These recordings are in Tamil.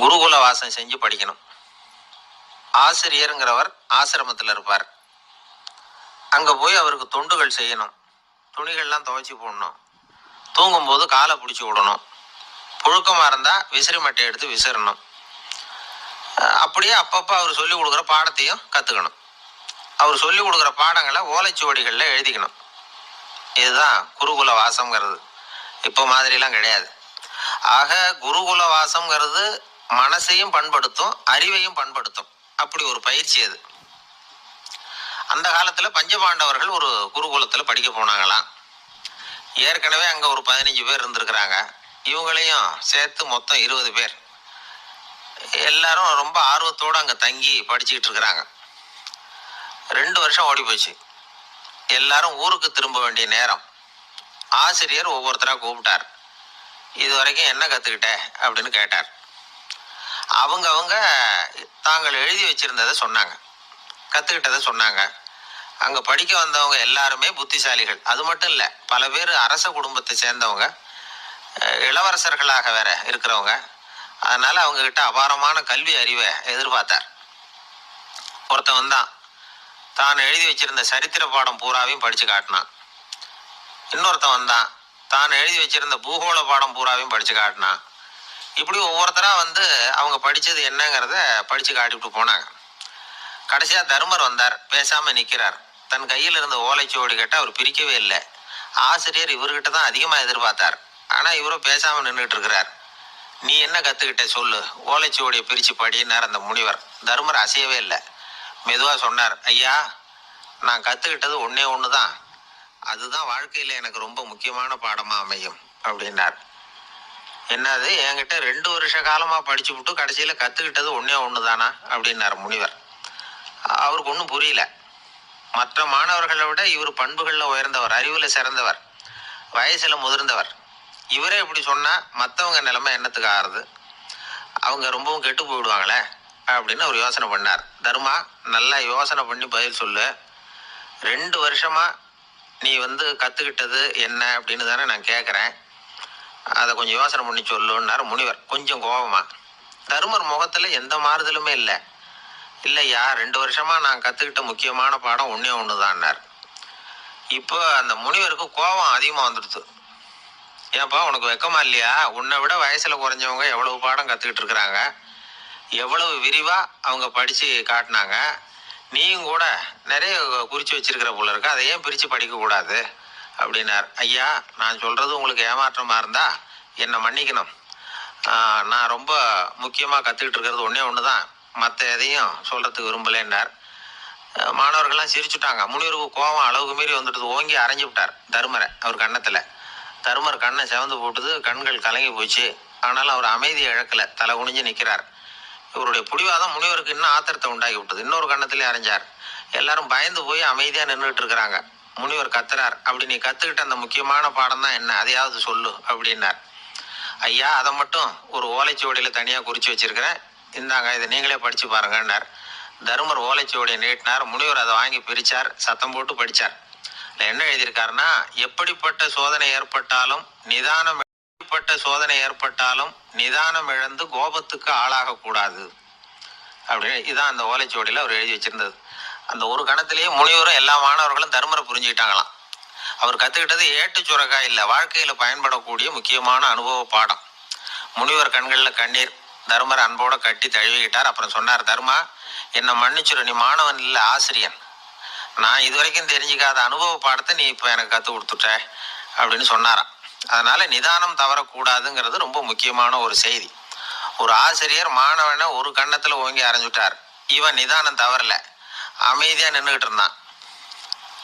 குருகுல வாசம் செஞ்சு படிக்கணும். ஆசிரியருங்கிறவர் ஆசிரமத்தில் இருப்பார். அங்கே போய் அவருக்கு தொண்டுகள் செய்யணும். துணிகள்லாம் துவைச்சி போடணும். தூங்கும்போது காலை பிடிச்சி விடணும். புழுக்கமாக இருந்தால் விசிறி மட்டை எடுத்து விசிறணும். அப்படியே அப்பப்போ அவர் சொல்லி கொடுக்குற பாடத்தையும் கற்றுக்கணும் அவர் சொல்லி கொடுக்குற பாடங்களை ஓலைச்சுவடிகளில் எழுதிக்கணும். இதுதான் குருகுல வாசம்ங்கிறது. இப்போ மாதிரிலாம் கிடையாது. ஆக குருகுல வாசம்ங்கிறது மனசையும் பண்படுத்தும் அறிவையும் பண்படுத்தும். அப்படி ஒரு பயிற்சி அது. அந்த காலத்தில் பஞ்சபாண்டவர்கள் ஒரு குருகுலத்தில் படிக்க போனாங்களாம். ஏற்கனவே அங்கே ஒரு பதினஞ்சு பேர் இருந்திருக்கிறாங்க. இவங்களையும் சேர்த்து மொத்தம் இருபது பேர். எல்லாரும் ரொம்ப ஆர்வத்தோடு அங்கே தங்கி படிச்சுக்கிட்டு இருக்கிறாங்க. ரெண்டு வருஷம் ஓடி போச்சு. எல்லாரும் ஊருக்கு திரும்ப வேண்டிய நேரம். ஆசிரியர் ஒவ்வொருத்தராக கூப்பிட்டார். இது வரைக்கும் என்ன கற்றுக்கிட்ட அப்படின்னு கேட்டார். அவங்க அவங்க தாங்கள் எழுதி வச்சிருந்ததை சொன்னாங்க. கற்றுக்கிட்டதை சொன்னாங்க. அங்கே படிக்க வந்தவங்க எல்லாருமே புத்திசாலிகள். அது மட்டும் இல்லை பல பேர் அரச குடும்பத்தை சேர்ந்தவங்க இளவரசர்களாக வேற இருக்கிறவங்க. அதனால் அவங்கக்கிட்ட அபாரமான கல்வி அறிவை எதிர்பார்த்தார். ஒருத்தவன் வந்தான். தான் எழுதி வச்சிருந்த சரித்திர பாடம் பூராவையும் படித்து காட்டினான். இன்னொருத்தன் வந்தான். தான் எழுதி வச்சிருந்த பூகோள பாடம் பூராவையும் படித்து காட்டினான். இப்படி ஒவ்வொருத்தராக வந்து அவங்க படித்தது என்னங்கிறத படித்து காட்டிவிட்டு போனாங்க. கடைசியாக தர்மர் வந்தார் பேசாமல் நிற்கிறார் தன் கையில் இருந்த ஓலைச்சுவடி கேட்ட அவர் பிரிக்கவே இல்லை. ஆசிரியர் இவர்கிட்ட தான் அதிகமாக எதிர்பார்த்தார். ஆனால் இவரும் பேசாமல் நின்றுட்டு இருக்கிறார். நீ என்ன கற்றுக்கிட்ட சொல்லு. ஓலைச்சுவடியை பிரித்து படினார் அந்த முனிவர். தர்மர் அசையவே இல்லை. மெதுவாக சொன்னார் ஐயா நான் கற்றுக்கிட்டது ஒன்றே ஒன்று தான் அதுதான் வாழ்க்கையில் எனக்கு ரொம்ப முக்கியமான பாடமாக அமையும் அப்படின்னார். என்னது என்கிட்ட ரெண்டு வருஷ காலமாக படிச்சு விட்டு கடைசியில் கற்றுக்கிட்டது ஒன்றே ஒன்று தானா அப்படின்னார் முனிவர். அவருக்கு ஒன்றும் புரியல. மற்ற மாணவர்களை விட இவர் பண்புகளில் உயர்ந்தவர் அறிவில் சிறந்தவர் வயசில் முதிர்ந்தவர். இவரே இப்படி சொன்னால் மற்றவங்க நிலைமை என்னத்துக்கு ஆறுது? அவங்க ரொம்பவும் கெட்டு போயிடுவாங்களே? அப்படின்னு அவர் யோசனை பண்ணார். தர்மா நல்லா யோசனை பண்ணி பதில் சொல்லு. ரெண்டு வருஷமாக நீ வந்து கற்றுக்கிட்டது என்ன அப்படின்னு தானே நான் கேட்குறேன் அதை கொஞ்சம் யோசனை பண்ணி சொல்லுன்னார் முனிவர். கொஞ்சம் கோபமாக தருமர் முகத்தில் எந்த மாறுதலுமே இல்லை. இல்லையா ரெண்டு வருஷமாக நான் கற்றுக்கிட்ட முக்கியமான பாடம் ஒன்றே ஒன்று தான்னார் இப்போ அந்த முனிவருக்கு கோபம் அதிகமாக வந்துடுது. ஏப்பா உனக்கு வெக்கமா இல்லையா? உன்னை விட வயசில் குறைஞ்சவங்க எவ்வளவு பாடம் கற்றுக்கிட்டு இருக்கிறாங்க? எவ்வளவு விரிவாக அவங்க படித்து காட்டினாங்க? நீயும் கூட நிறைய குறித்து வச்சிருக்கிற போல இருக்கு. அதை ஏன் பிரித்து படிக்கக்கூடாது அப்படின்னார். ஐயா நான் சொல்கிறது உங்களுக்கு ஏமாற்றமாக இருந்தால் என்னை மன்னிக்கணும். நான் ரொம்ப முக்கியமாக கற்றுக்கிட்டு இருக்கிறது ஒன்றே ஒன்று தான் மற்ற எதையும் சொல்கிறதுக்கு விரும்பலைன்னார். மாணவர்கள்லாம் சிரிச்சுட்டாங்க. முனிவருக்கு கோபம் அளவுக்கு மீறி வந்துட்டு ஓங்கி அரைஞ்சு விட்டார் தருமரை அவர் கன்னத்தில். தருமர் கண்ணை செவந்து போட்டுது கண்கள் கலங்கி போச்சு. ஆனாலும் அவர் அமைதியை இழக்கலை. தலை குனிஞ்சு நிற்கிறார் இவருடைய புடிவாதம் முனிவருக்கு இன்னும் ஆத்திரத்தை உண்டாக்கி விட்டது. இன்னொரு கண்ணத்திலே அரைஞ்சார். எல்லாரும் பயந்து போய் அமைதியாக நின்றுட்டு இருக்கிறாங்க. முனிவர் கத்துறார். அப்படி நீ கத்துக்கிட்ட அந்த முக்கியமான பாடம் தான் என்ன? அதையாவது சொல்லு அப்படின்னார். ஐயா அதை மட்டும் ஒரு ஓலைச்சுவடியில் தனியாக குறித்து வச்சிருக்கிறேன். இந்தாங்க இதை நீங்களே படித்து பாருங்கன்னார். தருமர் ஓலைச்சுவடியை நீட்டினார். முனிவர் அதை வாங்கி பிரித்தார் சத்தம் போட்டு படித்தார் இதில் என்ன எழுதியிருக்காருன்னா எப்படிப்பட்ட சோதனை ஏற்பட்டாலும் நிதானம் எப்படிப்பட்ட சோதனை ஏற்பட்டாலும் நிதானம் இழந்து கோபத்துக்கு ஆளாகக்கூடாது. அப்படின்னு இதான் அந்த ஓலைச்சுவடியில் அவர் எழுதி வச்சிருந்தது. அந்த ஒரு கணத்திலேயே முனிவரும் எல்லா மாணவர்களும் தர்மரை புரிஞ்சுக்கிட்டாங்களாம். அவர் கற்றுக்கிட்டது ஏட்டு சுரக்காய் இல்லை வாழ்க்கையில் பயன்படக்கூடிய முக்கியமான அனுபவ பாடம். முனிவர் கண்களில் கண்ணீர் தர்மர் அன்போடு கட்டி தழுவிக்கிட்டார். அப்புறம் சொன்னார் தர்மா என்னை மன்னிச்சிரு நீ மாணவன் இல்லை ஆசிரியன். நான் இது வரைக்கும் தெரிஞ்சிக்காத அனுபவ பாடத்தை நீ இப்போ எனக்கு கற்றுக் கொடுத்துட்ட அப்படின்னு சொன்னாராம். அதனால் நிதானம் தவறக்கூடாதுங்கிறது ரொம்ப முக்கியமான ஒரு செய்தி. ஒரு ஆசிரியர் மாணவனை ஒரு கண்ணத்தில் ஓங்கி அரைஞ்சுட்டார். இவன் நிதானம் தவறல. அமைதியாக நின்றுக்கிட்டு இருந்தான்.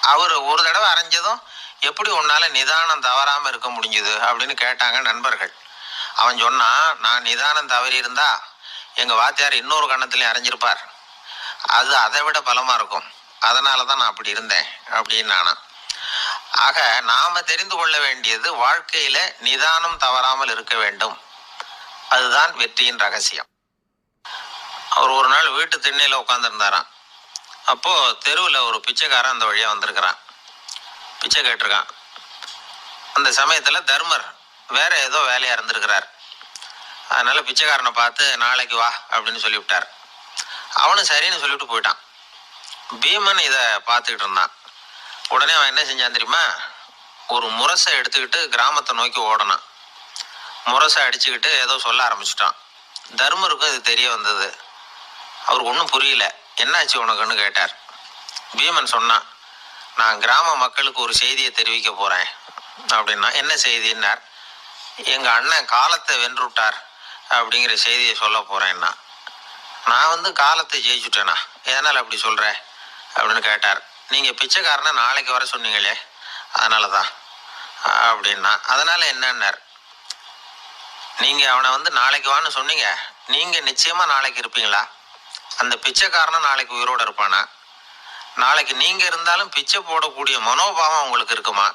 அவர் ஒரு தடவை அரைஞ்சதும் எப்படி உன்னால் நிதானம் தவறாமல் இருக்க முடிஞ்சுது? அப்படின்னு கேட்டாங்க நண்பர்கள். அவன் சொன்னான் நான் நிதானம் தவறி இருந்தா வாத்தியார் இன்னொரு கன்னத்திலையும் அரைஞ்சிருப்பார். அது அதை விட பலமாக இருக்கும். அதனால தான் நான் அப்படி இருந்தேன் அப்படின்னு ஆக நாம் தெரிந்து கொள்ள வேண்டியது வாழ்க்கையில் நிதானம் தவறாமல் இருக்க வேண்டும். அதுதான் வெற்றியின் ரகசியம். அவர் ஒரு நாள் வீட்டு திண்ணையில் உட்காந்துருந்தாராம் அப்போது தெருவில் ஒரு பிச்சைக்காரன் அந்த வழியாக வந்திருக்கிறான். பிச்சை கேட்டிருக்கான். அந்த சமயத்தில் தர்மர் வேறு ஏதோ வேலையாக இருந்திருக்கிறார். அதனால் பிச்சைக்காரனை பார்த்து நாளைக்கு வா அப்படின்னு சொல்லிவிட்டார். அவனும் சரின்னு சொல்லிவிட்டு போயிட்டான். பீமன் இதை பார்த்துக்கிட்டு இருந்தான். உடனே அவன் என்ன செஞ்சான் தெரியுமா? ஒரு முரசை எடுத்துக்கிட்டு கிராமத்தை நோக்கி ஓடனான். முரசை அடிச்சுக்கிட்டு ஏதோ சொல்ல ஆரம்பிச்சிட்டான். தர்மருக்கும் இது தெரிய வந்தது. அவருக்கு ஒன்றும் புரியல. என்னாச்சு உனக்குன்னு கேட்டார். பீமன் சொன்னான் நான் கிராம மக்களுக்கு ஒரு செய்தியை தெரிவிக்க போகிறேன் அப்படின்னா என்ன செய்தின்னார்? எங்கள் அண்ணன் காலத்தை வென்றுட்டார். அப்படிங்கிற செய்தியை சொல்ல போகிறேன்னா நான் வந்து காலத்தை ஜெயிச்சுட்டேனா? எதனால் அப்படி சொல்கிற அப்படின்னு கேட்டார். நீங்கள் பிச்சைக்காரனை நாளைக்கு வர சொன்னீங்களே அதனால தான் அப்படின்னா அதனால் என்னன்னார்? நீங்கள் அவனை வந்து நாளைக்கு வான்னு சொன்னீங்க. நீங்கள் நிச்சயமாக நாளைக்கு இருப்பீங்களா? அந்த பிச்சைக்காரனும் நாளைக்கு உயிரோடு இருப்பானா? நாளைக்கு நீங்கள் இருந்தாலும் பிச்சை போடக்கூடிய மனோபாவம் உங்களுக்கு இருக்குமா?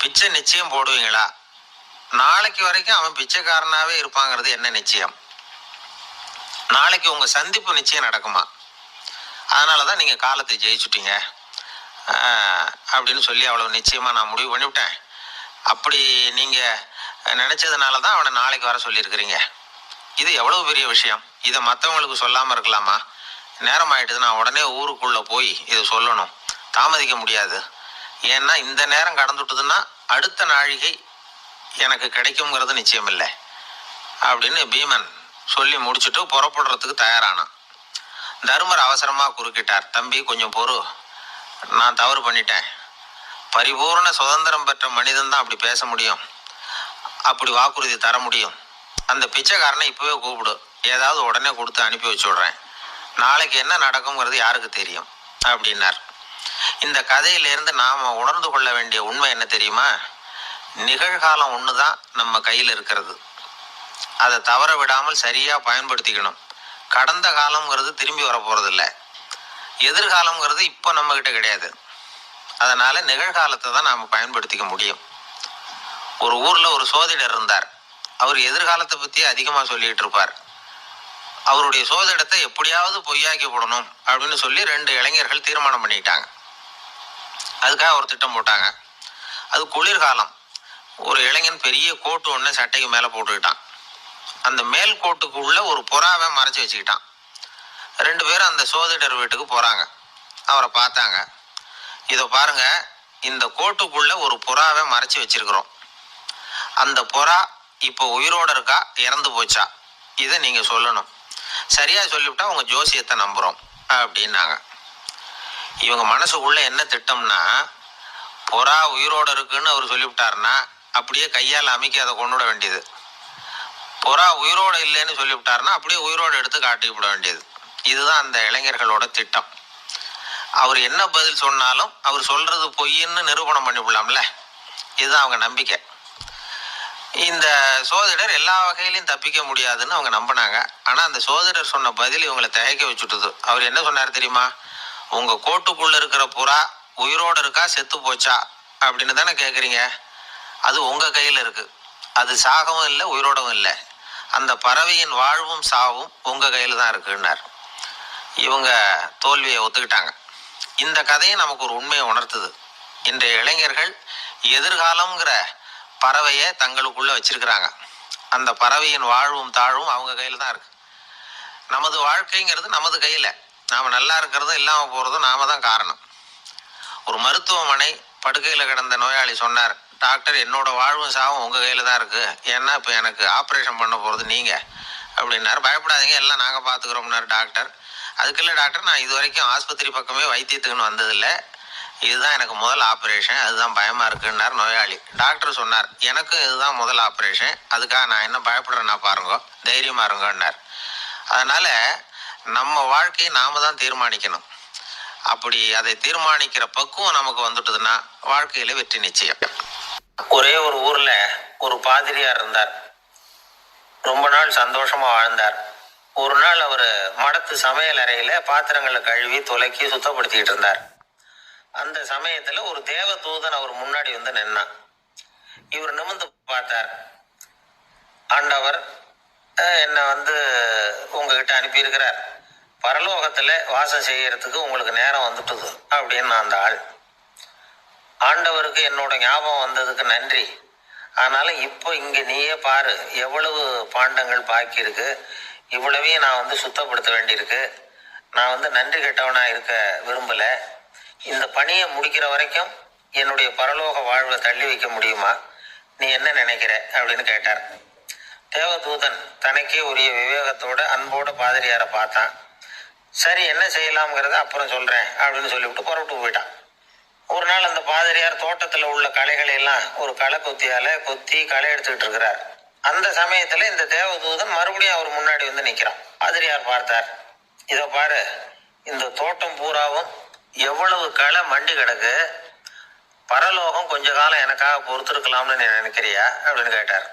பிச்சை நிச்சயம் போடுவீங்களா? நாளைக்கு வரைக்கும் அவன் பிச்சைக்காரனாகவே இருப்பாங்கிறது என்ன நிச்சயம்? நாளைக்கு உங்கள் சந்திப்பு நிச்சயம் நடக்குமா? அதனால தான் நீங்கள் காலத்தை ஜெயிச்சுட்டீங்க. அப்படின்னு சொல்லி அவ்வளோ நிச்சயமாக நான் முடிவு பண்ணிவிட்டேன். அப்படி நீங்கள் நினச்சதுனால தான் அவனை நாளைக்கு வர சொல்லியிருக்கிறீங்க. இது எவ்வளவு பெரிய விஷயம்? இதை மற்றவங்களுக்கு சொல்லாமல் இருக்கலாமா? நேரம் ஆயிட்டுது நான் உடனே ஊருக்குள்ளே போய் இதை சொல்லணும். தாமதிக்க முடியாது. ஏன்னா இந்த நேரம் கடந்துட்டுதுன்னா அடுத்த நாழிகை எனக்கு கிடைக்குங்கிறது நிச்சயம் இல்லை அப்படின்னு பீமன் சொல்லி முடிச்சுட்டு புறப்படுறதுக்கு தயாரானான். தருமர் அவசரமாக குறுக்கிட்டார். தம்பி கொஞ்சம் பொறு. நான் தவறு பண்ணிட்டேன். பரிபூர்ண சுதந்திரம் பெற்ற மனிதன் தான் அப்படி பேச முடியும். அப்படி வாக்குறுதி தர முடியும். அந்த பிச்சைக்காரனை இப்போவே கூப்பிடு. ஏதாவது உடனே கொடுத்து அனுப்பி வச்சு விட்றேன் நாளைக்கு என்ன நடக்குங்கிறது யாருக்கு தெரியும்? அப்படின்னார். இந்த கதையிலேருந்து நாம் உணர்ந்து கொள்ள வேண்டிய உண்மை என்ன தெரியுமா? நிகழ்காலம் ஒன்று தான் நம்ம கையில் இருக்கிறது. அதை தவற விடாமல் சரியாக பயன்படுத்திக்கணும். கடந்த காலங்கிறது திரும்பி வர போகிறதில்ல எதிர்காலம்ங்கிறது இப்போ நம்மக்கிட்ட கிடையாது. அதனால் நிகழ்காலத்தை தான் நாம் பயன்படுத்திக்க முடியும். ஒரு ஊரில் ஒரு சோதிடர் இருந்தார். அவர் எதிர்காலத்தை பற்றி அதிகமாக சொல்லிகிட்டு இருப்பார். அவருடைய சோதிடத்தை எப்படியாவது பொய்யாக்கி போடணும் அப்படின்னு சொல்லி ரெண்டு இளைஞர்கள் தீர்மானம் பண்ணிட்டாங்க. அதுக்காக ஒரு திட்டம் போட்டாங்க. அது குளிர்காலம். ஒரு இளைஞன் பெரிய கோட்டு ஒன்று சட்டைக்கு மேலே போட்டுக்கிட்டான். அந்த மேல் கோட்டுக்குள்ள ஒரு புறாவை மறைச்சி வச்சுக்கிட்டான். ரெண்டு பேரும் அந்த சோதிடர் வீட்டுக்கு போகிறாங்க அவரை பார்த்தாங்க. இதை பாருங்க இந்த கோட்டுக்குள்ள ஒரு புறாவை மறைச்சி வச்சிருக்கிறோம். அந்த புறா இப்போ உயிரோட இருக்கா? இறந்து போச்சா? இதை நீங்கள் சொல்லணும். சரியாக சொல்லிவிட்டா உங்கள் ஜோசியத்தை நம்புகிறோம் அப்படின்னாங்க. இவங்க மனசுக்குள்ளே என்ன திட்டம்னா புறா உயிரோடு இருக்குன்னு அவர் சொல்லிவிட்டாருன்னா அப்படியே கையால் அமைக்க அதை கொண்டு விட வேண்டியது. புறா உயிரோட இல்லைன்னு சொல்லிவிட்டாருன்னா அப்படியே உயிரோடு எடுத்து காட்டி விட வேண்டியது. இதுதான் அந்த இளைஞர்களோட திட்டம். அவர் என்ன பதில் சொன்னாலும் அவர் சொல்கிறது பொய்ன்னு நிரூபணம் பண்ணிவிடலாம்ல? இதுதான் அவங்க நம்பிக்கை. இந்த சோதிடர் எல்லா வகையிலையும் தப்பிக்க முடியாதுன்னு அவங்க நம்பினாங்க. ஆனால் அந்த சோதிடர் சொன்ன பதில் இவங்களை தயக்க வச்சுட்டுது. அவர் என்ன சொன்னார் தெரியுமா? உங்கள் கோட்டுக்குள்ளே இருக்கிற புறா உயிரோடு இருக்கா செத்து போச்சா? அப்படின்னு தானே கேட்குறீங்க அது உங்கள் கையில் இருக்குது அது சாகவும் இல்லை உயிரோடவும் இல்லை. அந்த பறவையின் வாழ்வும் சாவும் உங்கள் கையில் தான் இருக்குன்னார். இவங்க தோல்வியை ஒத்துக்கிட்டாங்க. இந்த கதையை நமக்கு ஒரு உண்மையை உணர்த்துது. இன்றைய இளைஞர்கள் எதிர்காலங்கிற பறவையை தங்களுக்குள்ளே வச்சிருக்கிறாங்க. அந்த பறவையின் வாழ்வும் தாழ்வும் அவங்க கையில் தான் இருக்குது நமது வாழ்க்கைங்கிறது நமது கையில். நாம் நல்லா இருக்கிறதும் இல்லாமல் போகிறதும் நாம தான் காரணம். ஒரு மருத்துவமனை படுக்கையில் கிடந்த நோயாளி சொன்னார் டாக்டர் என்னோட வாழ்வும் சாவும் உங்கள் கையில் தான் இருக்குது ஏன்னா இப்போ எனக்கு ஆப்ரேஷன் பண்ண போகிறது நீங்கள் அப்படின்னாரு. பயப்படாதீங்க எல்லாம் நாங்கள் பார்த்துக்குறோம்னாரு டாக்டர். அதுக்குள்ளே டாக்டர் நான் இது வரைக்கும் ஆஸ்பத்திரி பக்கமே வைத்தியத்துக்குன்னு வந்ததில்லை. இதுதான் எனக்கு முதல் ஆப்ரேஷன் அதுதான் பயமாக இருக்குன்னார் நோயாளி. டாக்டர் சொன்னார் எனக்கும் இதுதான் முதல் ஆப்ரேஷன் அதுக்காக நான் என்ன பயப்படுறேன்னா பாருங்க தைரியமாக இருங்கன்னார். அதனால் நம்ம வாழ்க்கையை நாம தான் தீர்மானிக்கணும். அப்படி அதை தீர்மானிக்கிற பக்குவம் நமக்கு வந்துட்டுதுன்னா வாழ்க்கையில் வெற்றி நிச்சயம். ஒரே ஒரு ஊரில் ஒரு பாதிரியார் இருந்தார். ரொம்ப நாள் சந்தோஷமாக வாழ்ந்தார். ஒரு நாள் அவர் மடத்து சமையல் அறையில் பாத்திரங்களை கழுவி துலக்கி சுத்தப்படுத்திக்கிட்டு இருந்தார். அந்த சமயத்துல ஒரு தேவ தூதன் அவர் முன்னாடி வந்து நின்னான். இவர் நிமிர்ந்து பார்த்தார். ஆண்டவர் என்னை வந்து உங்ககிட்ட அனுப்பியிருக்கிறார். பரலோகத்துல வாசம் செய்யறதுக்கு உங்களுக்கு நேரம் வந்துட்டுது அப்படின்னு அந்த ஆள். ஆண்டவருக்கு என்னோட ஞாபகம் வந்ததுக்கு நன்றி. ஆனாலும் இப்போ இங்கே நீயே பாரு எவ்வளவு பாண்டங்கள் பாக்கி இருக்கு. இவ்வளவையும் நான் வந்து சுத்தப்படுத்த வேண்டியிருக்கு. நான் வந்து நன்றி கெட்டவனாக இருக்க விரும்பல. இந்த பணியை முடிக்கிற வரைக்கும் என்னுடைய பரலோக வாழ்வை தள்ளி வைக்க முடியுமா? நீ என்ன நினைக்கிற? அப்படின்னு கேட்டார். தேவதூதன் தனக்கே உரிய விவேகத்தோட அன்போட பாதிரியாரை பார்த்தான். சரி என்ன செய்யலாம்ங்கிறத அப்புறம் சொல்றேன் அப்படின்னு சொல்லிவிட்டு புறப்பட்டு போயிட்டான். ஒரு நாள் அந்த பாதிரியார் தோட்டத்துல உள்ள களைகளை எல்லாம் ஒரு களை கொத்தியால கொத்தி களை எடுத்துக்கிட்டு இருக்கிறார். அந்த சமயத்துல இந்த தேவதூதன் மறுபடியும் அவர் முன்னாடி வந்து நிக்கிறான். பாதிரியார் பார்த்தார். இதை பாரு இந்த தோட்டம் பூராவும் எவ்வளவு களை மண்டி கிடக்கு? பரலோகம் கொஞ்ச காலம் எனக்காக பொறுத்திருக்கலாம்னு நீ நினைக்கிறியா? அப்படின்னு கேட்டார்.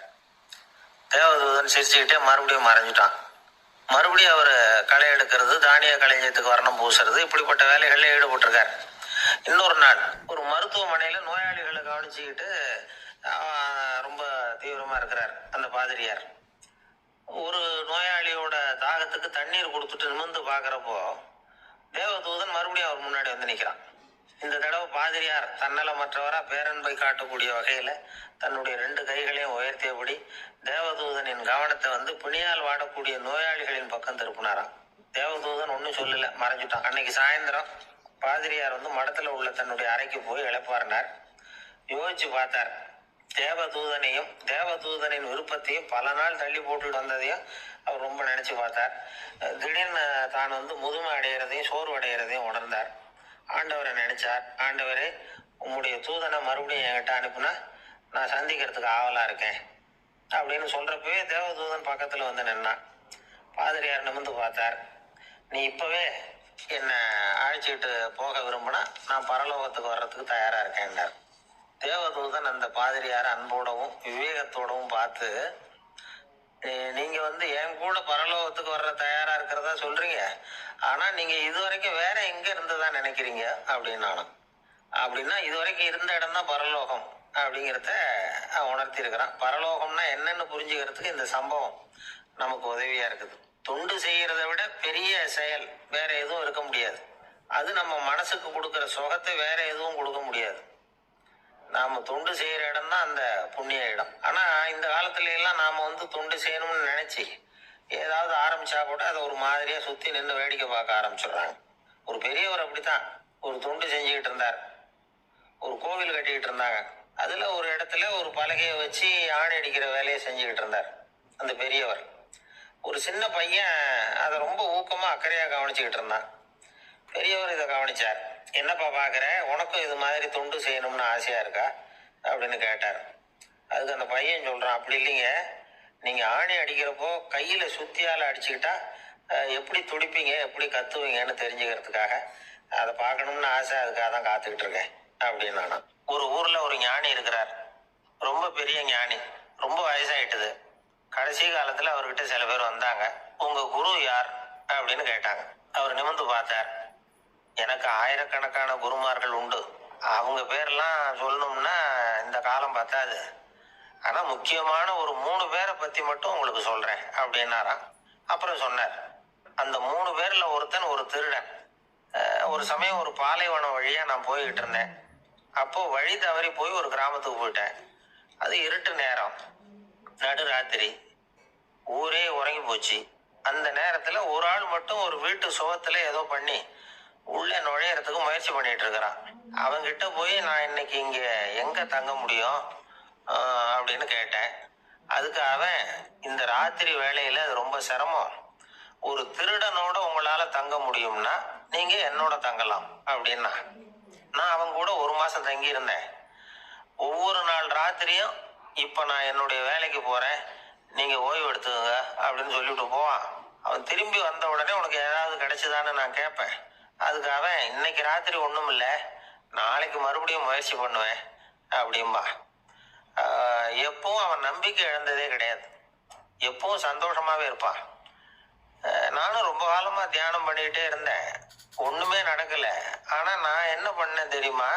தேவதூதன் சிரிச்சுக்கிட்டே மறுபடியும் மறைஞ்சிட்டான். மறுபடியும் அவர் களை எடுக்கிறது தானிய களஞ்சியத்துக்கு வர்ணம் பூசுறது இப்படிப்பட்ட வேலைகளில் ஈடுபட்டிருக்கார். இன்னொரு நாள் ஒரு மருத்துவமனையில் நோயாளிகளை கவனிச்சுக்கிட்டு ரொம்ப தீவிரமாக இருக்கிறார் அந்த பாதிரியார். ஒரு நோயாளியோட தாகத்துக்கு தண்ணீர் கொடுத்துட்டு நிமிர்ந்து பார்க்குறப்போ தேவதூதன் மறுபடியும் அவர் முன்னாடி வந்து நிற்கிறான் இந்த தடவை பாதிரியார் தன்னலமற்றவரா பேரன்பை காட்டக்கூடிய வகையில தன்னுடைய ரெண்டு கைகளையும் உயர்த்தியபடி தேவதூதனின் கவனத்தை வந்து பிணியால் வாடக்கூடிய நோயாளிகளின் பக்கம் திருப்பினாராம். தேவதூதன் ஒன்றும் சொல்லல மறைஞ்சிட்டான். அன்னைக்கு சாயந்தரம் பாதிரியார் வந்து மடத்துல உள்ள தன்னுடைய அறைக்கு போய் இழப்பாருனார் யோசிச்சு பார்த்தார் தேவதூதனையும் தேவதூதனின் விருப்பத்தையும் பல நாள் தள்ளி போட்டுட்டு வந்ததையும் அவர் ரொம்ப நினச்சி பார்த்தார். திடீர்னு தான் வந்து முதுமை அடைகிறதையும் சோர்வு அடைகிறதையும் உணர்ந்தார். ஆண்டவரை நினைச்சார். ஆண்டவரே உம்முடைய தூதனை மறுபடியும் என்கிட்ட அனுப்புனா நான் சந்திக்கிறதுக்கு ஆவலாக இருக்கேன். அப்படின்னு சொல்கிறப்பவே தேவதூதன் பக்கத்தில் வந்து நின்னான். பாதிரியார் நிமிர்ந்து பார்த்தார். நீ இப்போவே என்னை அழைச்சிக்கிட்டு போக விரும்பினா நான் பரலோகத்துக்கு வர்றதுக்கு தயாராக இருக்கேன்னார் தேவதூதன் அந்த பாதிரியார் அன்போடவும் விவேகத்தோடவும் பார்த்து நீங்க வந்து என் கூட பரலோகத்துக்கு வர்ற தயாரா இருக்கிறதா சொல்றீங்க. ஆனா நீங்க இது வரைக்கும் வேற எங்க இருந்ததா நினைக்கிறீங்க? அப்படின்னாலும் அப்படின்னா இது வரைக்கும் இருந்த இடம் தான் பரலோகம் அப்படிங்கிறத உணர்த்திருக்கிறான் பரலோகம்னா என்னன்னு புரிஞ்சுக்கிறதுக்கு இந்த சம்பவம் நமக்கு உதவியா இருக்குது. தொண்டு செய்கிறத விட பெரிய செயல் வேற எதுவும் இருக்க முடியாது. அது நம்ம மனசுக்கு கொடுக்குற சுகத்தை வேற எதுவும் கொடுக்க முடியாது. நாம தொண்டு செய்யற இடம் தான் அந்த புண்ணிய இடம். ஆனா இந்த காலத்துல எல்லாம் நாம வந்து தொண்டு செய்யணும்னு நினைச்சு ஏதாவது ஆரம்பிச்சா கூட அதை ஒரு மாதிரியா சுத்தி நின்று வேடிக்கை பார்க்க ஆரம்பிச்சிடுறாங்க. ஒரு பெரியவர் அப்படித்தான். ஒரு தொண்டு செஞ்சுக்கிட்டு இருந்தார். ஒரு கோவில் கட்டிக்கிட்டு இருந்தாங்க. அதுல ஒரு இடத்துல ஒரு பலகையை வச்சு ஆணி அடிக்கிற வேலையை செஞ்சுக்கிட்டு இருந்தார் அந்த பெரியவர். ஒரு சின்ன பையன் அதை ரொம்ப ஊக்கமா அக்கறையா கவனிச்சுக்கிட்டு இருந்தான். பெரியவர் இதை கவனிச்சார். என்னப்பா பார்க்குற உனக்கும் இது மாதிரி தொண்டு செய்யணும்னு ஆசையாக இருக்கா? அப்படின்னு கேட்டார். அதுக்கு அந்த பையன் சொல்கிறான் அப்படி இல்லைங்க. நீங்கள் ஆணி அடிக்கிறப்போ கையில் சுத்தியால் அடிச்சுக்கிட்டா எப்படி துடிப்பீங்க? எப்படி கத்துவீங்கன்னு தெரிஞ்சுக்கிறதுக்காக. அதை பார்க்கணும்னு ஆசை அதுக்காக தான் காத்துக்கிட்டு இருக்கேன் அப்படின்னு நான் ஒரு ஊரில் ஒரு ஞானி இருக்கிறார். ரொம்ப பெரிய ஞானி. ரொம்ப வயசாயிட்டுது. கடைசி காலத்தில் அவர்கிட்ட சில பேர் வந்தாங்க. உங்கள் குரு யார்? அப்படின்னு கேட்டாங்க. அவர் நிமிர்ந்து பார்த்தார். எனக்கு ஆயிரக்கணக்கான குருமார்கள் உண்டு. அவங்க பேர்லாம் சொல்லணும்னா இந்த காலம் பத்தாது. ஆனால் முக்கியமான ஒரு மூணு பேரை பற்றி மட்டும் உங்களுக்கு சொல்கிறேன் அப்படின்னாராம் அப்புறம் சொன்னார் அந்த மூணு பேரில் ஒருத்தன் ஒரு திருடன். ஒரு சமயம் ஒரு பாலைவனம் வழியாக நான் போய்கிட்டு இருந்தேன். அப்போது வழி தவறி போய் ஒரு கிராமத்துக்கு போயிட்டேன். அது இருட்டு நேரம் நடு ராத்திரி. ஊரே உறங்கி போச்சு. அந்த நேரத்தில் ஒரு ஆள் மட்டும் ஒரு வீட்டு சுகத்தில் ஏதோ பண்ணி உள்ள நுழையறதுக்கு முயற்சி பண்ணிட்டு இருக்கிறான் அவங்கிட்ட போய் நான் இன்னைக்கு இங்க எங்க தங்க முடியும் அப்படின்னு கேட்டேன். அதுக்கு அவன் இந்த ராத்திரி வேலையில அது ரொம்ப சிரமம். ஒரு திருடனோட உங்களால தங்க முடியும்னா நீங்க என்னோட தங்கலாம் அப்படின்னா. நான் அவன் கூட ஒரு மாசம் தங்கி இருந்தேன் ஒவ்வொரு நாள் ராத்திரியும் இப்ப நான் என்னுடைய வேலைக்கு போறேன் நீங்க ஓய்வு எடுத்துக்கோங்க அப்படின்னு சொல்லிட்டு போவான். அவன் திரும்பி வந்த உடனே உனக்கு ஏதாவது கிடைச்சதான்னு நான் கேட்பேன். அதுக்கு அவன் இன்னைக்கு ராத்திரி ஒன்றும் இல்லை நாளைக்கு மறுபடியும் முயற்சி பண்ணுவேன் அப்படிம்பா. எப்பவும் அவன் நம்பிக்கை இழந்ததே கிடையாது. எப்பவும் சந்தோஷமாகவே இருப்பான். நானும் ரொம்ப காலமாக தியானம் பண்ணிக்கிட்டே இருந்தேன். ஒன்றுமே நடக்கலை. ஆனால் நான் என்ன பண்ணேன் தெரியுமா?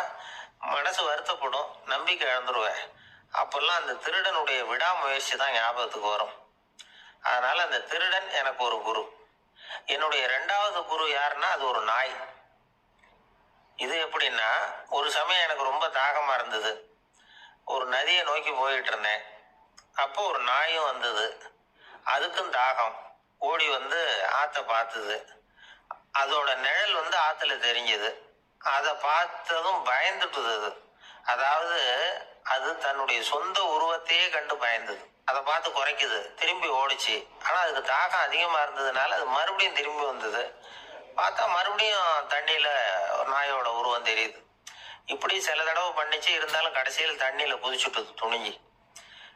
மனசு வருத்தப்படும் நம்பிக்கை இழந்துருவேன். அப்போல்லாம் அந்த திருடனுடைய விடாமுயற்சி தான் ஞாபகத்துக்கு வரும். அதனால் அந்த திருடன் எனக்கு ஒரு குரு. என்னுடைய ரெண்டாவது குரு யாருன்னா அது ஒரு நாய். இது எப்படின்னா ஒரு சமயம் எனக்கு ரொம்ப தாகமா இருந்தது. ஒரு நதியை நோக்கி போயிட்டு இருந்தேன். அப்போ ஒரு நாயும் வந்தது. அதுக்கும் தாகம். ஓடி வந்து ஆற்ற பார்த்தது. அதோட நிழல் வந்து ஆற்றுல தெரிஞ்சது. அதை பார்த்ததும் பயந்துட்டுது அது. அதாவது அது தன்னுடைய சொந்த உருவத்தையே கண்டு பயந்தது. அதை பார்த்து குறைக்குது. திரும்பி ஓடிச்சு. ஆனால் அதுக்கு தாகம் அதிகமாக இருந்ததுனால அது மறுபடியும் திரும்பி வந்தது. பார்த்தா மறுபடியும் தண்ணியில் நாயோட உருவம் தெரியுது. இப்படி சில தடவை பண்ணிச்சு. இருந்தாலும் கடைசியில் தண்ணியில் குதிச்சுட்டுது துணிஞ்சு.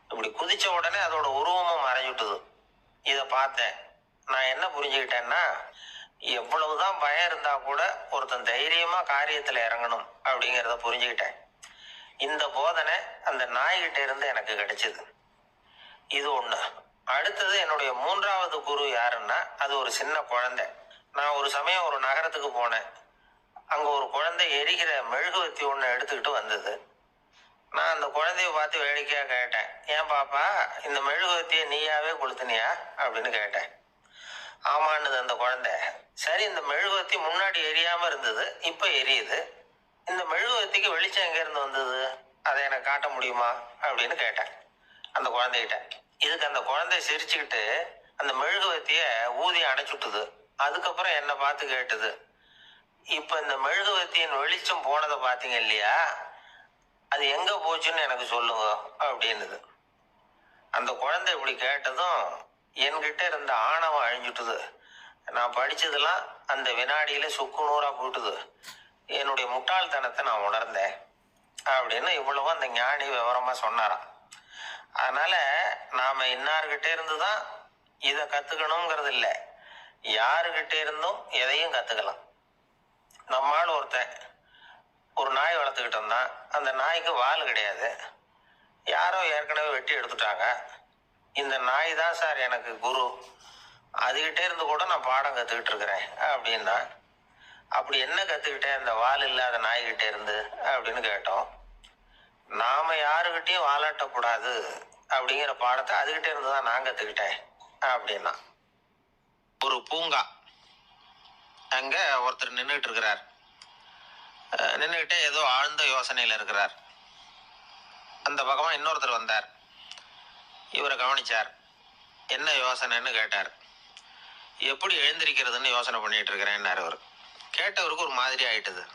இப்படி குதித்த உடனே அதோட உருவமும் மறைஞ்சுட்டுது. இதை பார்த்தேன். நான் என்ன புரிஞ்சுக்கிட்டேன்னா எவ்வளவுதான் பயம் இருந்தால் கூட ஒருத்தன் தைரியமாக காரியத்தில் இறங்கணும் அப்படிங்கிறத புரிஞ்சுக்கிட்டேன். இந்த போதனை அந்த நாய்கிட்ட இருந்து எனக்கு கிடைச்சிது. இது ஒன்று அடுத்தது என்னுடைய மூன்றாவது குரு யாருன்னா அது ஒரு சின்ன குழந்தை. நான் ஒரு சமயம் ஒரு நகரத்துக்கு போனேன். அங்கே ஒரு குழந்தை எரிகிற மெழுகுவத்தி ஒன்று எடுத்துக்கிட்டு வந்தது. நான் அந்த குழந்தைய பார்த்து வேடிக்கையாக கேட்டேன். ஏன் பாப்பா இந்த மெழுகுவத்தியை நீயாவே கொளுத்துனியா? அப்படின்னு கேட்டேன். ஆமான்னுது அந்த குழந்தை. சரி இந்த மெழுகுவத்தி முன்னாடி எரியாமல் இருந்தது இப்போ எரியுது. இந்த மெழுகுவத்திக்கு வெளிச்சம் எங்கேருந்து வந்தது? அதை எனக்கு காட்ட முடியுமா? அப்படின்னு கேட்டேன். அந்த குழந்தைகிட்ட. இதுக்கு அந்த குழந்தை சிரிச்சுக்கிட்டு அந்த மெழுகுவத்திய ஊதி அணைச்சுட்டுது அதுக்கப்புறம் என்னை பார்த்து கேட்டுது இப்போ இந்த மெழுகுவத்தியின் வெளிச்சம் போனதை பார்த்தீங்க இல்லையா? அது எங்கே போச்சுன்னு எனக்கு சொல்லுங்க அப்படின்னுது. அந்த குழந்தை இப்படி கேட்டதும் என்கிட்ட இருந்த ஆணவம் அழிஞ்சுட்டுது. நான் படிச்சதெல்லாம் அந்த வினாடியில் சுக்கு நூறாக போட்டுது. என்னுடைய முட்டாள்தனத்தை நான் உணர்ந்தேன் அப்படின்னு இவ்வளவும் அந்த ஞானி விவரமாக சொன்னாராம். அதனால நாம இன்னார்கிட்ட இருந்து தான் இதை கத்துக்கணுங்கிறது இல்லை யாருக்கிட்டே இருந்தும் எதையும் கத்துக்கலாம். நம்மால் ஒருத்தன் ஒரு நாய் வளர்த்துக்கிட்டு இருந்தான். அந்த நாய்க்கு வால் கிடையாது. யாரோ ஏற்கனவே வெட்டி எடுத்துட்டாங்க. இந்த நாய் தான் சார் எனக்கு குரு. அதுகிட்டே இருந்து கூட நான் பாடம் கற்றுக்கிட்டு இருக்கிறேன் அப்படின்னா அப்படி என்ன கற்றுக்கிட்டேன் இந்த வால் இல்லாத நாய்கிட்டே இருந்து அப்படின்னு கேட்டோம். நாம யாருக்கிட்டையும் வாலாட்டக்கூடாது அப்படிங்கிற பாடத்தை அதுகிட்டே இருந்து தான் நான் கற்றுக்கிட்டேன் அப்படின்னா. ஒரு பூங்கா. அங்கே ஒருத்தர் நின்றுட்டு இருக்கிறார். நின்றுக்கிட்டே ஏதோ ஆழ்ந்த யோசனையில் இருக்கிறார். அந்த பக்கமாக இன்னொருத்தர் வந்தார். இவரை கவனிச்சார். என்ன யோசனைன்னு கேட்டார். எப்படி எழுந்திருக்கிறதுன்னு யோசனை பண்ணிகிட்டு இருக்கிறேன்னார் அவர். கேட்டவருக்கு ஒரு மாதிரி ஆயிட்டுது.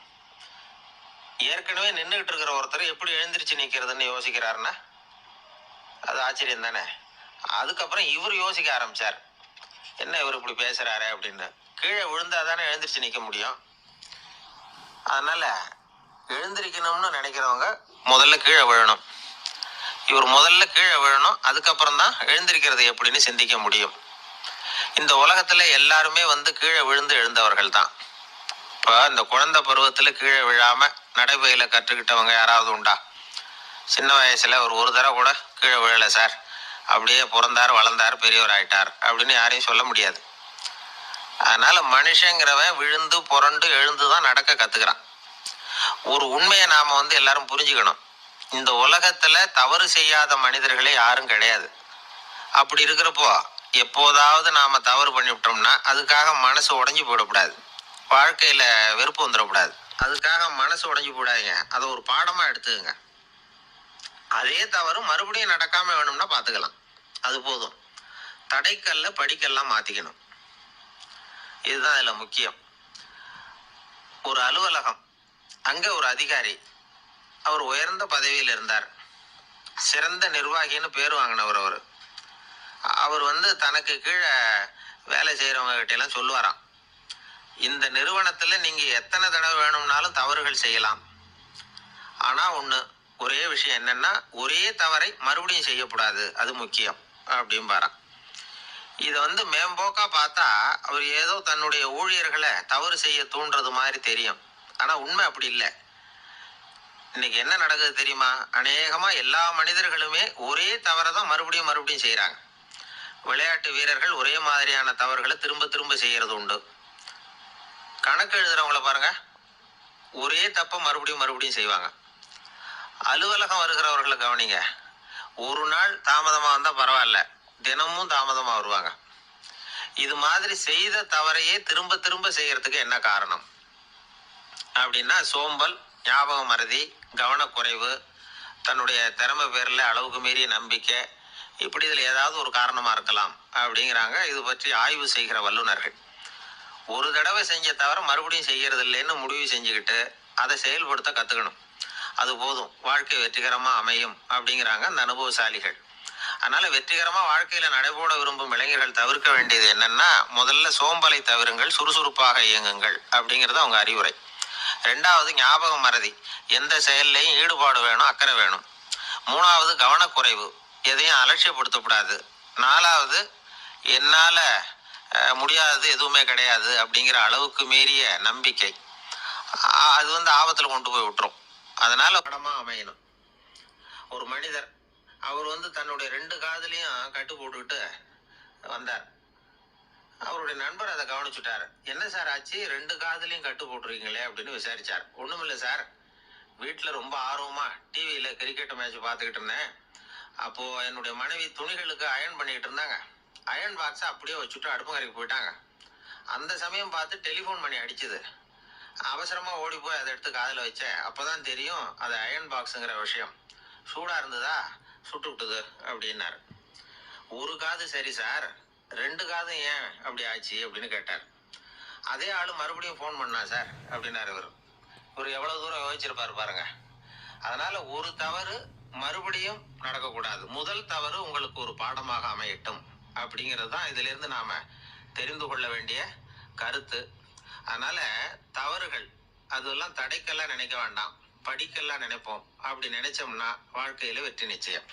ஏற்கனவே நின்றுகிட்டு இருக்கிற ஒருத்தர் எப்படி எழுந்திரிச்சு நிற்கிறதுன்னு யோசிக்கிறாருன்னா அது ஆச்சரியம் தானே? அதுக்கப்புறம் இவர் யோசிக்க ஆரம்பிச்சார். என்ன இவர் இப்படி பேசுகிறாரு அப்படின்னு. கீழே விழுந்தால் தானே எழுந்திரிச்சு நிற்க முடியும். அதனால் எழுந்திருக்கணும்னு நினைக்கிறவங்க முதல்ல கீழே விழணும். இவர் முதல்ல கீழே விழணும் அதுக்கப்புறம் தான் எழுந்திருக்கிறது எப்படின்னு சிந்திக்க முடியும். இந்த உலகத்தில் எல்லாருமே வந்து கீழே விழுந்து எழுந்தவர்கள் தான். இப்போ இந்த குழந்தை பருவத்தில் கீழே விழாமல் நடைபயில கற்றுக்கிட்டவங்க யாராவது உண்டா? சின்ன வயசில் ஒரு ஒரு தடவை கூட கீழே விழலை சார். அப்படியே பிறந்தார் வளர்ந்தார் பெரியவர் ஆயிட்டார் அப்படின்னு யாரையும் சொல்ல முடியாது. அதனால் மனுஷங்கிறவன் விழுந்து புரண்டு எழுந்து தான் நடக்க கற்றுக்கிறான் ஒரு உண்மையை நாம் வந்து எல்லாரும் புரிஞ்சுக்கணும். இந்த உலகத்தில் தவறு செய்யாத மனிதர்களே யாரும் கிடையாது. அப்படி இருக்கிறப்போ எப்போதாவது நாம் தவறு பண்ணிவிட்டோம்னா அதுக்காக மனசு உடஞ்சி போயிடக்கூடாது. வாழ்க்கையில் வெறுப்பு வந்துடக்கூடாது. அதுக்காக மனசு உடஞ்சி போடாதீங்க. அதை ஒரு பாடமாக எடுத்துக்கங்க. அதே தவறு மறுபடியும் நடக்காமல் வேணும்னா பார்த்துக்கலாம் அது போதும். தடைக்கல்ல படிக்கல்லாம் மாற்றிக்கணும் இதுதான் அதில் முக்கியம். ஒரு அலுவலகம். அங்கே ஒரு அதிகாரி. அவர் உயர்ந்த பதவியில் இருந்தார். சிறந்த நிர்வாகின்னு பேர் வாங்கினவர் அவர். அவர் வந்து தனக்கு கீழே வேலை செய்கிறவங்க கிட்ட சொல்லுவாராம். இந்த நிறுவனத்தில் நீங்கள் எத்தனை தடவை வேணும்னாலும் தவறுகள் செய்யலாம். ஆனால் ஒன்று ஒரே விஷயம் என்னென்னா ஒரே தவறை மறுபடியும் செய்யக்கூடாது. அது முக்கியம் அப்படிம்பாராம். இதை வந்து மேம்போக்காக பார்த்தா அவர் ஏதோ தன்னுடைய ஊழியர்களை தவறு செய்ய தூண்டுறது மாதிரி தெரியும். ஆனால் உண்மை அப்படி இல்லை. இன்னைக்கு என்ன நடக்குது தெரியுமா? அநேகமாக எல்லா மனிதர்களுமே ஒரே தவறை தான் மறுபடியும் மறுபடியும் செய்கிறாங்க விளையாட்டு வீரர்கள் ஒரே மாதிரியான தவறுகளை திரும்ப திரும்ப செய்கிறது உண்டு. கணக்கு எழுதுறவங்கள பாருங்க. ஒரே தப்ப மறுபடியும் மறுபடியும் செய்வாங்க. அலுவலகம் வருகிறவர்களை கவனிங்க. ஒரு நாள் தாமதமாக வந்தால் பரவாயில்ல. தினமும் தாமதமாக வருவாங்க. இது மாதிரி செய்த தவறையே திரும்ப திரும்ப செய்யறதுக்கு என்ன காரணம்? அப்படின்னா சோம்பல் ஞாபக மறதி கவனக்குறைவு தன்னுடைய திறமை பேரில் அளவுக்கு மீறிய நம்பிக்கை இப்படி இதில் ஏதாவது ஒரு காரணமாக இருக்கலாம் அப்படிங்கிறாங்க. இது பற்றி ஆய்வு செய்கிற வல்லுநர்கள். ஒரு தடவை செஞ்ச தவிர மறுபடியும் செய்கிறது இல்லைன்னு முடிவு செஞ்சுக்கிட்டு அதை செயல்படுத்த கற்றுக்கணும் அது போதும். வாழ்க்கை வெற்றிகரமாக அமையும் அப்படிங்கிறாங்க அந்த அனுபவசாலிகள். அதனால் வெற்றிகரமாக வாழ்க்கையில் நடைபோட விரும்பும் இளைஞர்கள் தவிர்க்க வேண்டியது என்னன்னா முதல்ல சோம்பலை தவிருங்கள் சுறுசுறுப்பாக இயங்குங்கள் அப்படிங்கிறது அவங்க அறிவுரை. ரெண்டாவது ஞாபக மறதி. எந்த செயல்லையும் ஈடுபாடு வேணும் அக்கறை வேணும். மூணாவது கவனக்குறைவு. எதையும் அலட்சியப்படுத்தக்கூடாது. நாலாவது என்னால் முடியாதது எதுவுமே கிடையாது அப்படிங்கிற அளவுக்கு மீறிய நம்பிக்கை. அது வந்து ஆபத்தில் கொண்டு போய் விட்டுரும். அதனால் படமாக அமையணும். ஒரு மனிதர் அவர் வந்து தன்னுடைய ரெண்டு காதுலையும் கட்டு போட்டுக்கிட்டு வந்தார். அவருடைய நண்பர் அதை கவனிச்சுட்டார். என்ன சார் ஆச்சு? ரெண்டு காதலையும் கட்டு போட்டுருக்கீங்களே அப்படின்னு விசாரிச்சார். ஒண்ணுமில்ல சார். வீட்டில் ரொம்ப ஆர்வமாக டிவியில் கிரிக்கெட் மேட்ச் பார்த்துக்கிட்டு இருந்தேன். அப்போது என்னுடைய மனைவி துணிகளுக்கு அயர்ன் பண்ணிக்கிட்டு இருந்தாங்க. அயர்ன் பாக்ஸை அப்படியே வச்சுட்டு அடுப்பங்கரைக்கு போயிட்டாங்க. அந்த சமயம் பார்த்து டெலிஃபோன் பண்ணி அடிச்சுது. அவசரமாக ஓடி போய் அதை எடுத்து காதில் வச்சேன். அப்பதான் தெரியும் அது அயர்ன் பாக்ஸுங்கிற விஷயம். சூடாக இருந்ததா? சுட்டு விட்டுது அப்படின்னாரு. ஒரு காது சரி சார். ரெண்டு காதும் ஏன் அப்படி ஆச்சு அப்படின்னு கேட்டார். அதே ஆள் மறுபடியும் ஃபோன் பண்ணா சார் அப்படின்னாரு இவர். இவர் எவ்வளோ தூரம் யோசிச்சிருப்பாரு பாருங்க. அதனால ஒரு தவறு மறுபடியும் நடக்கக்கூடாது. முதல் தவறு உங்களுக்கு ஒரு பாடமாக அமையட்டும். அப்படிங்கிறது தான் இதிலிருந்து நாம் தெரிந்து கொள்ள வேண்டிய கருத்து. அதனால் தவறுகள் அதெல்லாம் தடைக்கெல்லாம் நினைக்க வேண்டாம். படிக்கெல்லாம் நினைப்போம். அப்படி நினைச்சோம்னா வாழ்க்கையில் வெற்றி நிச்சயம்.